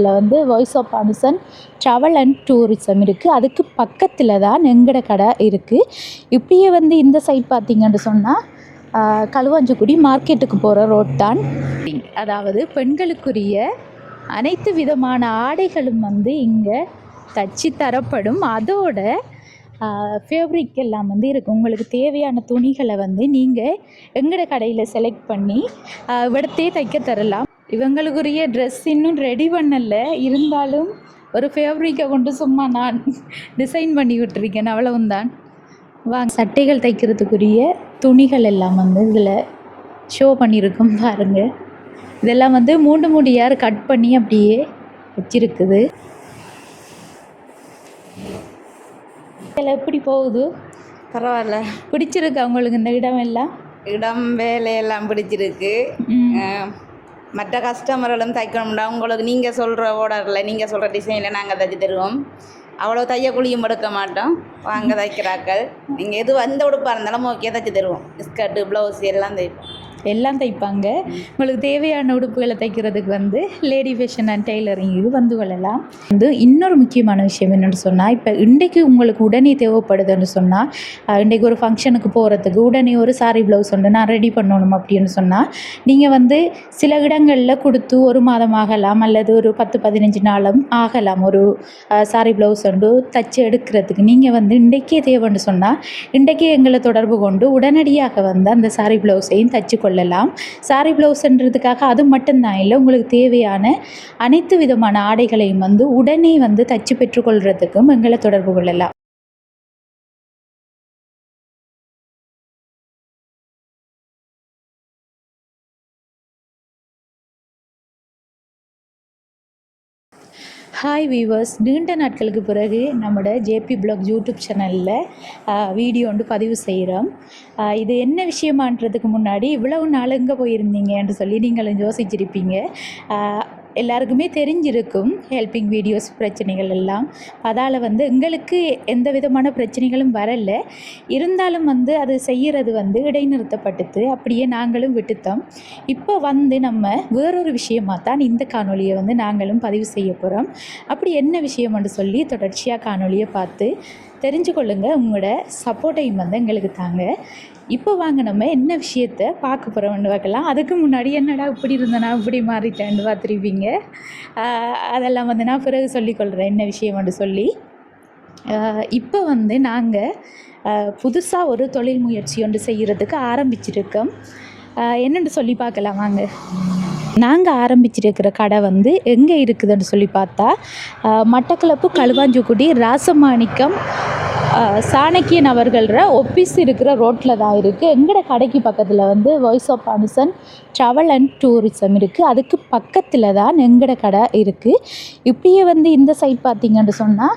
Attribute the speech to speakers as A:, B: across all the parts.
A: இதில் வந்து voice of Anusan travel and tourism இருக்குது அதுக்கு பக்கத்தில் தான் எங்கட கடை இருக்குது இப்படியே வந்து இந்த சைட் பார்த்தீங்கன்னு சொன்னால் களுவாஞ்சிக்குடி மார்க்கெட்டுக்கு போகிற ரோட் தான். அதாவது பெண்களுக்குரிய அனைத்து விதமான ஆடைகளும் வந்து இங்கே தச்சு தரப்படும். அதோட ஃபேப்ரிக் எல்லாம் வந்து இருக்குது உங்களுக்கு தேவையான துணிகளை வந்து நீங்கள் எங்கட கடையில் செலக்ட் பண்ணி விடத்தே தைக்க தரலாம். இவங்களுக்குரிய ட்ரெஸ் இன்னும் ரெடி பண்ணல. இருந்தாலும் ஒரு ஃபேப்ரிக்கை கொண்டு சும்மா நான் டிசைன் பண்ணி விட்டுருக்கேன். அவ்வளவும் தான் வாங்க சட்டைகள் தைக்கிறதுக்குரிய துணிகள் எல்லாம் வந்து இதில் ஷோ பண்ணியிருக்கோம் பாருங்க. இதெல்லாம் வந்து மூண்டு மூடியார் கட் பண்ணி அப்படியே வச்சிருக்குது. இதில் எப்படி போகுது?
B: பரவாயில்ல.
A: பிடிச்சிருக்கா உங்களுக்கு இந்த இடம் எல்லாம்?
B: இடம் வேலையெல்லாம் பிடிச்சிருக்கு. மற்ற கஸ்டமர்களும் தைக்கணும்னா உங்களுக்கு நீங்கள் சொல்கிற ஓர்டரில் நீங்கள் சொல்கிற டிசைனில் நாங்கள் தைச்சி தருவோம். அவ்வளோ தைய குழியும் எடுக்க மாட்டோம். வாங்க தைக்கிறாக்கள். நீங்கள் எது எந்த உடுப்பாக இருந்தாலும் ஓகே தைச்சி தருவோம். ஸ்கர்ட்டு ப்ளவுஸ் எல்லாம் தைப்போம்.
A: எல்லாம் தைப்பாங்க. உங்களுக்கு தேவையான உடுப்புகளை தைக்கிறதுக்கு வந்து லேடி ஃபேஷன் அண்ட் டெய்லரிங் இது வந்து கொள்ளலாம். வந்து இன்னொரு முக்கியமான விஷயம் என்னென்னு சொன்னால் இப்போ இன்றைக்கு உங்களுக்கு உடனே தேவைப்படுதுன்னு சொன்னால் இன்றைக்கு ஒரு ஃபங்க்ஷனுக்கு போகிறதுக்கு உடனே ஒரு சாரி ப்ளவுஸ் ஒன்று நான் ரெடி பண்ணணும் அப்படின்னு சொன்னால் நீங்கள் வந்து சில இடங்களில் கொடுத்து ஒரு மாதம் ஆகலாம் அல்லது ஒரு பத்து பதினஞ்சு நாளும் ஆகலாம். ஒரு சாரி ப்ளவுஸ் ஒன்று தச்சு எடுக்கிறதுக்கு நீங்கள் வந்து இன்றைக்கே தேவைன்னு சொன்னால் இன்றைக்கே எங்களை தொடர்பு கொண்டு உடனடியாக வந்து அந்த சாரி ப்ளவுஸையும் தச்சு கொள்ளலாம். சாரி ப்ளவுஸ்ன்றதுக்காக அது மட்டும்தான் இல்லை உங்களுக்கு தேவையான அனைத்து விதமான ஆடைகளையும் வந்து உடனே வந்து தச்சு பெற்றுக்கொள்கிறதுக்கும் எங்களை தொடர்பு கொள்ளலாம். ஹாய் வீவர்ஸ் நீண்ட நாட்களுக்கு பிறகு நம்மளோட ஜேபி பிளாக் யூடியூப் சேனலில் வீடியோ வந்து பதிவு செய்கிறோம். இது என்ன விஷயமான்றதுக்கு முன்னாடி இவ்வளவு நாள் எங்கே போயிருந்தீங்கன்னு சொல்லி நீங்களும் யோசிச்சிருப்பீங்க. எல்லாருக்குமே தெரிஞ்சிருக்கும் ஹெல்பிங் வீடியோஸ் பிரச்சனைகள் எல்லாம். அதால் வந்து எங்களுக்கு எந்த விதமான பிரச்சனைகளும் வரல. இருந்தாலும் வந்து அது செய்கிறது வந்து இடைநிறுத்தப்பட்டுது அப்படியே நாங்களும் விட்டுத்தோம் இப்போ வந்து நம்ம வேறொரு விஷயமா தான் இந்த காணொலியை வந்து நாங்களும் பதிவு செய்ய போகிறோம் அப்படி என்ன விஷயம்னு சொல்லி தொடர்ச்சியாக காணொலியை பார்த்து தெரிஞ்சு கொள்ளுங்கள் உங்களோட சப்போர்ட்டையும் வந்து எங்களுக்கு தாங்க. இப்போ வாங்க நம்ம என்ன விஷயத்த பார்க்க போகிறோம்னு பார்க்கலாம். அதுக்கு முன்னாடி என்னடா இப்படி இருந்தேனா இப்படி மாறிட்டேன்னு பார்த்துருப்பீங்க. அதெல்லாம் வந்து நான் பிறகு சொல்லிக்கொள்கிறேன் என்ன விஷயம்னு சொல்லி. இப்போ வந்து நாங்கள் புதுசாக ஒரு தொழில் முயற்சி ஒன்று செய்கிறதுக்கு ஆரம்பிச்சிருக்கோம். என்னென்று சொல்லி பார்க்கலாம். வாங்க. நாங்கள் ஆரம்பிச்சிருக்கிற கடை வந்து எங்கே இருக்குதுன்னு சொல்லி பார்த்தா மட்டக்களப்பு களுவாஞ்சிக்குடி ராசமாணிக்கம் சாணக்கியன் அவர்கள ஒப்பிஸ் இருக்கிற ரோட்டில் தான் இருக்குது எங்களோட கடைக்கு பக்கத்தில் வந்து voice of Anusan travel and tourism இருக்குது அதுக்கு பக்கத்தில் தான் எங்களோட கடை இருக்குது இப்படியே வந்து இந்த சைட் பார்த்தீங்கன்னு சொன்னால்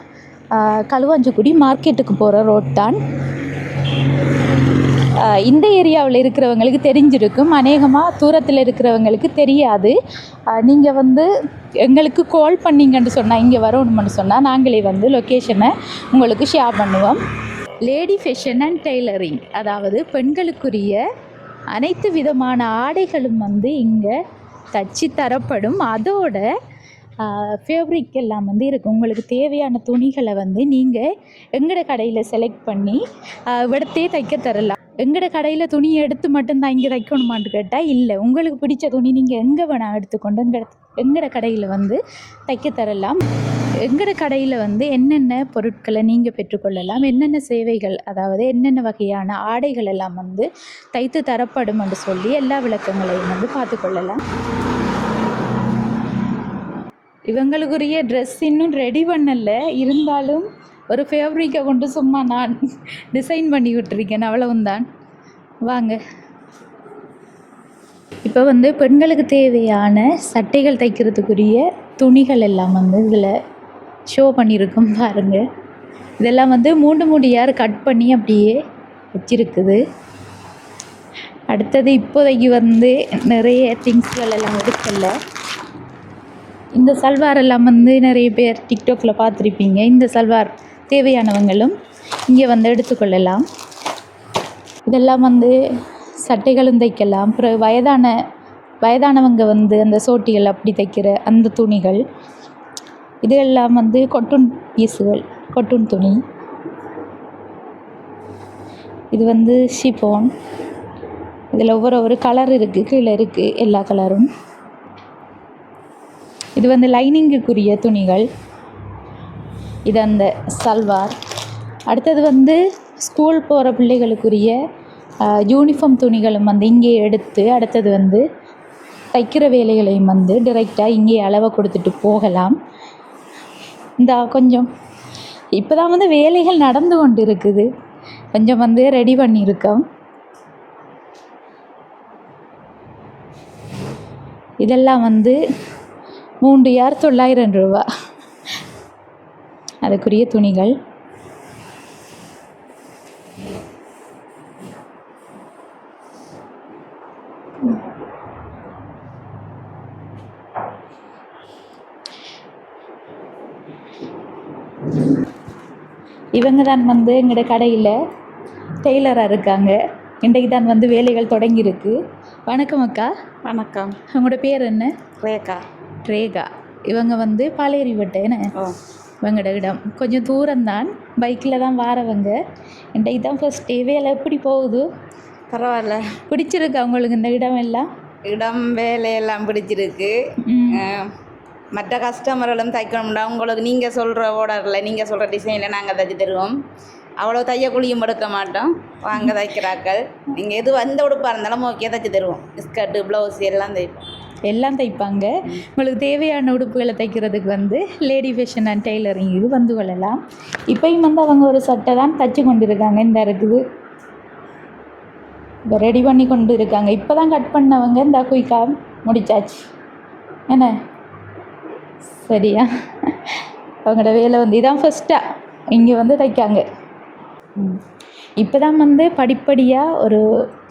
A: களுவாஞ்சிக்குடி மார்க்கெட்டுக்கு போகிற ரோட் தான். இந்த ஏரியாவில் இருக்கிறவங்களுக்கு தெரிஞ்சிருக்கும். அநேகமாக தூரத்தில் இருக்கிறவங்களுக்கு தெரியாது. நீங்கள் வந்து எங்களுக்கு கால் பண்ணீங்கன்னு சொன்னால் இங்கே வரணும்னு சொன்னால் நாங்களே வந்து லொக்கேஷனை உங்களுக்கு ஷேர் பண்ணுவோம். லேடி ஃபேஷன் அண்ட் டெய்லரிங் அதாவது பெண்களுக்குரிய அனைத்து விதமான ஆடைகளும் வந்து இங்கே தச்சு தரப்படும். அதோட ஃபேப்ரிக் எல்லாம் வந்து இருக்குது உங்களுக்கு தேவையான துணிகளை வந்து நீங்கள் எங்களோட கடையில் செலக்ட் பண்ணி விடத்தே தைக்க தரலாம். எங்கட கடையில் துணி எடுத்து மட்டும்தான் இங்கே தைக்கணுமான்னு கேட்டால் இல்லை. உங்களுக்கு பிடிச்ச துணி நீங்கள் எங்கே வேணால் எடுத்துக்கொண்டு எங்கட எங்கட கடையில் வந்து தைக்க தரலாம். எங்கட கடையில் வந்து என்னென்ன பொருட்களை நீங்கள் பெற்றுக்கொள்ளலாம் என்னென்ன சேவைகள் அதாவது என்னென்ன வகையான ஆடைகள் எல்லாம் வந்து தைத்து தரப்படும் என்று சொல்லி எல்லா விளக்கங்களையும் வந்து பார்த்துக்கொள்ளலாம் இவங்களுக்குரிய ட்ரெஸ் இன்னும் ரெடி பண்ணலை. இருந்தாலும் ஒரு ஃபேப்ரிக்கை கொண்டு சும்மா நான் டிசைன் பண்ணி விட்டுருக்கேன். அவ்வளவும் தான் வாங்க. இப்போ வந்து பெண்களுக்கு தேவையான சட்டைகள் தைக்கிறதுக்குரிய துணிகள் எல்லாம் வந்து இதில் ஷோ பண்ணியிருக்கோம் பாருங்க. இதெல்லாம் வந்து மூண்டு மூடியார் கட் பண்ணி அப்படியே வச்சிருக்குது. அடுத்தது இப்போதைக்கு வந்து நிறைய திங்ஸ்கள் எல்லாம் எடுக்கல. இந்த சல்வார் எல்லாம் வந்து நிறைய பேர் டிக்டாக்ல பார்த்துருப்பீங்க. இந்த சல்வார் தேவையானவங்களும் இங்கே வந்து எடுத்துக்கொள்ளலாம். இதெல்லாம் வந்து சட்டைகளும் தைக்கலாம். அப்புறம் வயதான வயதானவங்க வந்து அந்த சோட்டிகள் அப்படி தைக்கிற அந்த துணிகள். இது எல்லாம் வந்து கொட்டுன் பீஸுகள் கொட்டுன் துணி. இது வந்து ஷிஃபோன் இதில் ஒவ்வொரு ஒரு கலர் இருக்குது கீழே இருக்குது எல்லா கலரும் இது வந்து லைனிங்குக்குரிய துணிகள். இது அந்த சல்வார். அடுத்தது வந்து ஸ்கூல் போகிற பிள்ளைகளுக்குரிய யூனிஃபார்ம் துணிகளும் வந்து இங்கே எடுத்து அடுத்தது வந்து தைக்கிற வேலைகளையும் வந்து டிரெக்டாக இங்கே அளவை கொடுத்துட்டு போகலாம். இந்த கொஞ்சம். இப்போ தான் வந்து வேலைகள் நடந்து கொண்டு இருக்குது கொஞ்சம் வந்து ரெடி பண்ணியிருக்கோம். இதெல்லாம் வந்து மூன்று யார் தொள்ளாயிரம் ரூபா. அதுக்குரிய துணிகள். இவங்க தான் வந்து எங்களோட கடையில் டெய்லராக இருக்காங்க. இன்றைக்கு தான் வந்து வேலைகள் தொடங்கியிருக்கு. வணக்கம் அக்கா.
B: வணக்கம்.
A: உங்களோட பேர் என்ன?
B: ரேகா.
A: ரேகா. இவங்க வந்து பாலேரி வட்டேன்னு
B: ஓ
A: இவங்களோட இடம். கொஞ்சம் தூரம்தான். பைக்கில் தான் வாரவங்க. இன்றைக்கு தான் ஃபர்ஸ்ட் டே வேலை எப்படி போகுது?
B: பரவாயில்ல.
A: பிடிச்சிருக்கு அவங்களுக்கு இந்த இடம் எல்லாம்?
B: இடம் வேலையெல்லாம் பிடிச்சிருக்கு. மற்ற கஸ்டமர்களும் தைக்கணும்னா உங்களுக்கு நீங்கள் சொல்கிற ஓர்டரில் நீங்கள் சொல்கிற டிசைனில் நாங்கள் தைச்சி தருவோம். அவ்வளோ தையக்கூலியும் எடுக்க மாட்டோம். வாங்க தைக்கிறாக்கள். நீங்கள் எது எந்த உடுப்பாக இருந்தாலும் ஓகே தைச்சி தருவோம். ஸ்கர்ட்டு ப்ளவுஸ் எல்லாம் தைப்போம்.
A: எல்லாம் தைப்பாங்க. உங்களுக்கு தேவையான உடுப்புகளை தைக்கிறதுக்கு வந்து லேடி ஃபேஷன் அண்ட் டெய்லரிங் இது வந்து கொள்ளலாம். இப்பயும் வந்து அவங்க ஒரு சட்டை தான் தச்சு கொண்டு இருக்காங்க இந்த இருக்குது. இப்போ ரெடி பண்ணி கொண்டு இருக்காங்க இப்போ தான் கட் பண்ணவங்க இந்த குயிக்கா முடிச்சாச்சு. என்ன? சரியா? அவங்களோட வேலை வந்து இதான் ஃபஸ்ட்டாக இங்கே வந்து தைக்காங்க. ம். இப்போ தான் வந்து படிப்படியாக ஒரு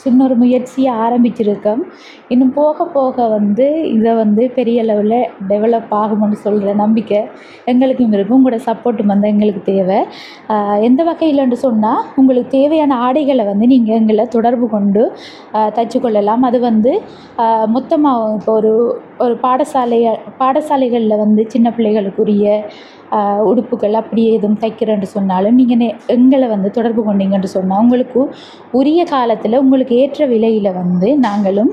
A: சின்ன ஒரு முயற்சியை ஆரம்பிச்சிருக்கோம். இன்னும் போக போக வந்து இதை வந்து பெரிய லெவலில் டெவலப் ஆகும்னு சொல்கிற நம்பிக்கை எங்களுக்கும் இருக்கும் உங்களோட சப்போர்ட்டும் வந்து எங்களுக்கு தேவை. எந்த வகையில்னு சொன்னால் உங்களுக்கு தேவையான ஆடைகளை வந்து நீங்கள் எங்களை தொடர்பு கொண்டு தச்சு கொள்ளலாம் அது வந்து மொத்தமாக இப்போ ஒரு ஒரு பாடசாலை பாடசாலைகளில் வந்து சின்ன பிள்ளைகளுக்குரிய உடுப்புகள் அப்படி எதுவும் தைக்கிறேன்னு சொன்னாலும் நீங்கள் நே எங்களை வந்து தொடர்பு கொண்டீங்கன்னு சொன்னால் உங்களுக்கு உரிய காலத்தில் உங்களுக்கு ஏற்ற விலையில் வந்து நாங்களும்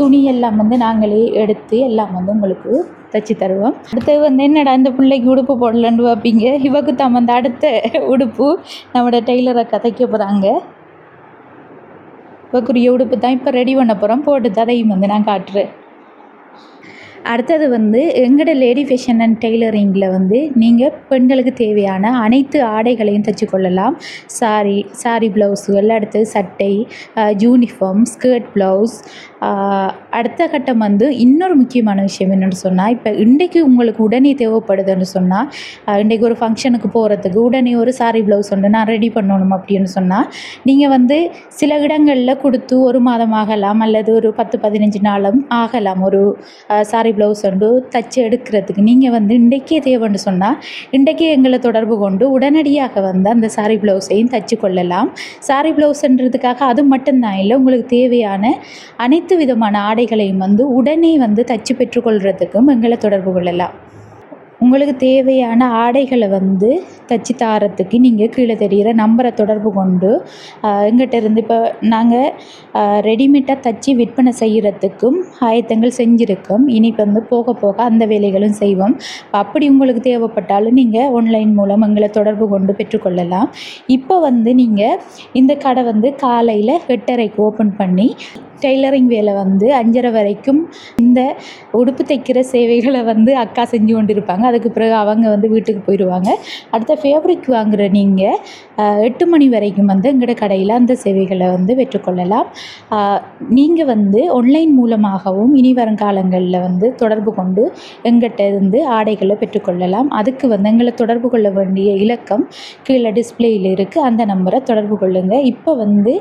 A: துணி எல்லாம் வந்து நாங்களே எடுத்து எல்லாம் வந்து உங்களுக்கு தைச்சி தருவோம். அடுத்தது வந்து என்னடா இந்த பிள்ளைக்கு உடுப்பு போடலன்னு வைப்பீங்க இவக்கு தான் வந்து அடுத்த உடுப்பு நம்மளோட டெய்லரை அக்கா தைக்க போகிறாங்க இவக்குரிய உடுப்பு தான் இப்போ ரெடி பண்ண போகிறோம் போட்டு ததையும் வந்து நான் காட்டுறேன். அடுத்தது வந்து எங்களோட லேடி ஃபேஷன் அண்ட் டெய்லரிங்கில் வந்து நீங்கள் பெண்களுக்கு தேவையான அனைத்து ஆடைகளையும் தைச்சு கொள்ளலாம். சாரி சாரி ப்ளவுஸுகள் அடுத்தது சட்டை யூனிஃபார்ம் ஸ்கர்ட் ப்ளவுஸ் அடுத்த கட்டம் வந்து இன்னொரு முக்கியமான விஷயம் என்னென்னு சொன்னால் இப்போ இன்றைக்கு உங்களுக்கு உடனே தேவைப்படுதுன்னு சொன்னால் இன்றைக்கு ஒரு ஃபங்க்ஷனுக்கு போகிறதுக்கு உடனே ஒரு சாரி ப்ளவுஸ் ஒன்று நான் ரெடி பண்ணணும் அப்படின்னு சொன்னால் நீங்கள் வந்து சில இடங்களில் கொடுத்து ஒரு மாதம் ஆகலாம் அல்லது ஒரு பத்து பதினஞ்சு நாளும் ஆகலாம் ஒரு சாரி ப்ளவுஸ் வந்து தச்சு எடுக்கிறதுக்கு. நீங்கள் வந்து இன்றைக்கே தேவைன்னு சொன்னால் இன்றைக்கே எங்களை தொடர்பு கொண்டு உடனடியாக வந்து அந்த சாரி ப்ளவுஸையும் தச்சு கொள்ளலாம். சாரி ப்ளவுஸ்ன்றதுக்காக அது மட்டும்தான் இல்லை உங்களுக்கு தேவையான அனைத்து விதமான ஆடைகளையும் வந்து உடனே வந்து தச்சு பெற்றுக்கொள்கிறதுக்கும் எங்களை தொடர்பு கொள்ளலாம். உங்களுக்கு தேவையான ஆடைகளை வந்து தச்சு தாரத்துக்கு நீங்கள் கீழே தெரிகிற நம்பரை தொடர்பு கொண்டு எங்கிட்ட இருந்து இப்போ நாங்கள் ரெடிமேடாக தச்சு விற்பனை செய்கிறதுக்கும் ஆயத்தங்கள் செஞ்சுருக்கோம். இனி இப்போ வந்து போக போக அந்த வேலைகளும் செய்வோம். அப்படி உங்களுக்கு தேவைப்பட்டாலும் நீங்கள் ஆன்லைன் மூலம் எங்களை தொடர்பு கொண்டு பெற்றுக்கொள்ளலாம். இப்போ வந்து நீங்கள் இந்த கடை வந்து காலையில் எட்டரைக்கு ஓப்பன் பண்ணி டெய்லரிங் வேலை வந்து அஞ்சரை வரைக்கும் இந்த உடுப்பு தைக்கிற சேவைகளை வந்து அக்கா செஞ்சு கொண்டு இருப்பாங்க அதுக்கு பிறகு அவங்க வந்து வீட்டுக்கு போயிடுவாங்க. அடுத்த ஃபேப்ரிக் வாங்குகிற நீங்கள் எட்டு மணி வரைக்கும் வந்து எங்களோட கடையில் அந்த சேவைகளை வந்து பெற்றுக்கொள்ளலாம். நீங்கள் வந்து ஆன்லைன் மூலமாகவும் இனி வருங்காலங்களில் வந்து தொடர்பு கொண்டு எங்கிட்ட இருந்து ஆடைகளை பெற்றுக்கொள்ளலாம். அதுக்கு வந்து எங்களை தொடர்பு கொள்ள வேண்டிய இலக்கம் கீழே டிஸ்பிளேயில் இருக்குது அந்த நம்பரை தொடர்பு கொள்ளுங்கள் இப்போ வந்து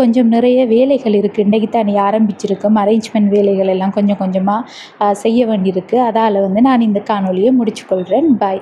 A: கொஞ்சம் நிறைய வேலைகள் இருக்குது இன்றைக்கு தானே ஆரம்பிச்சிருக்கோம் அரேஞ்ச்மெண்ட் வேலைகள் எல்லாம் கொஞ்சம் கொஞ்சமாக செய்ய வேண்டியிருக்கு. அதால் வந்து நான் இந்த காணொலியை முடிச்சுக்கொள்கிறேன் பாய்